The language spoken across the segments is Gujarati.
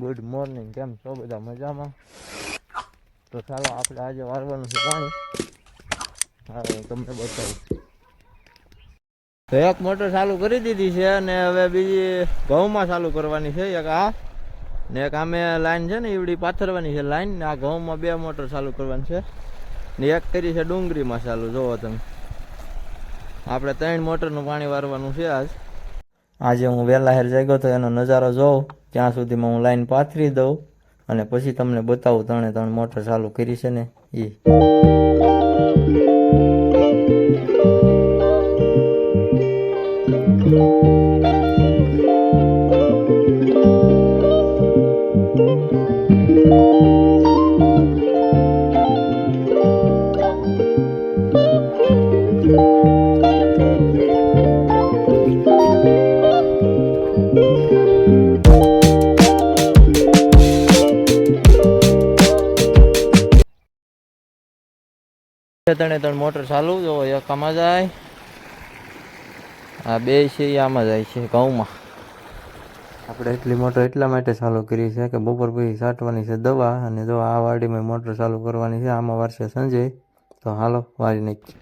ગુડ મોર્નિંગ કેમ છો? બધા મજામાં? તો ચાલો, આપણે આજે વારવાનું છે પાણી. હા તમને બતાવું. તો એક મોટર ચાલુ કરી દીધી છે અને હવે બીજી ઘઉંમાં ચાલુ કરવાની છે. એક આ ને એક આમે લાઈન છે ને એવડી પાથરવાની છે લાઈન. ને આ ઘઉંમાં બે મોટર ચાલુ કરવાની છે. ને એક કરી છે ડુંગળીમાં ચાલુ, જોવો તમે. આપણે ત્રણ મોટરનું પાણી વારવાનું છે આજ. આજે હું વહેલા હેર જાગ્યો તો એનો નજારો જોઉં. ત્યાં સુધીમાં હું લાઈન પાથરી દઉં અને પછી તમને બતાવું ત્રણે ત્રણ મોટર ચાલુ કરી છે ને એ ત્રણે ત્રણ મોટર ચાલુ જો એક આમાં જાય. આ બે છે એ આમાં જાય છે ઘઉંમાં. આપણે એટલી મોટર એટલા માટે ચાલુ કરી છે કે બપોર પછી છાંટવાની છે દવા અને જો આ વાડીમાં મોટર ચાલુ કરવાની છે આમાં વારસે સંજય તો હાલો વારી નાખીએ.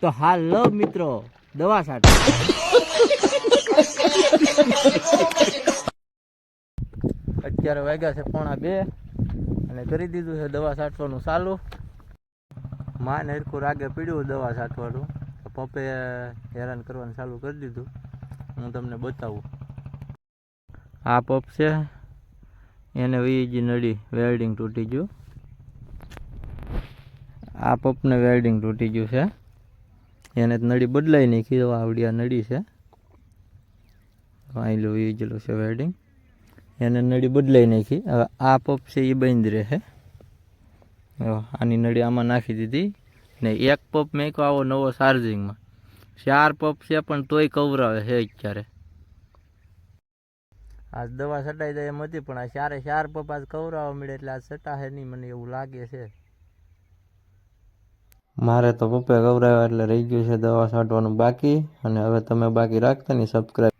તો હાલો મિત્રો દવા છાંટ અત્યારે વાગ્યા છે પોણા બે. અને કરી દીધું છે દવા છાંટવાનું ચાલુ. માને હરખું રાગે પીડ્યું દવા છાંટવાનું પપ્પે હેરાન કરવાનું ચાલુ કરી દીધું. હું તમને બતાવું. આ પપ છે. એને વીજી નડી વેલ્ડિંગ તૂટી ગયું. આ પપને વેલ્ડિંગ તૂટી ગયું છે. એને નળી બદલાઈ નાખી. આવડી આ નળી છે. આયલું વીજેલું છે વેલ્ડિંગ. એને નળી બદલાઈ નાખી. હવે આ પપ છે એ બંધ રહે. આની નળી આમાં નાખી દીધી. ને એક પપ મેં કહો આવો નવો ચાર્જિંગમાં ચાર પપ છે પણ તોય કવરાવે છે અત્યારે. આજ દવા છટાઈ જાય એમ હતી, પણ આ ચારે ચાર પપ આજ કવરાવા મળે એટલે આજ છટાશે નહીં મને એવું લાગે છે. મારે તો પપ્પે કવરાવ્યા એટલે રહી ગયું છે દવા છાંટવાનું બાકી. અને હવે તમે બાકી રાખતા નહીં સબસ્ક્રાઈબ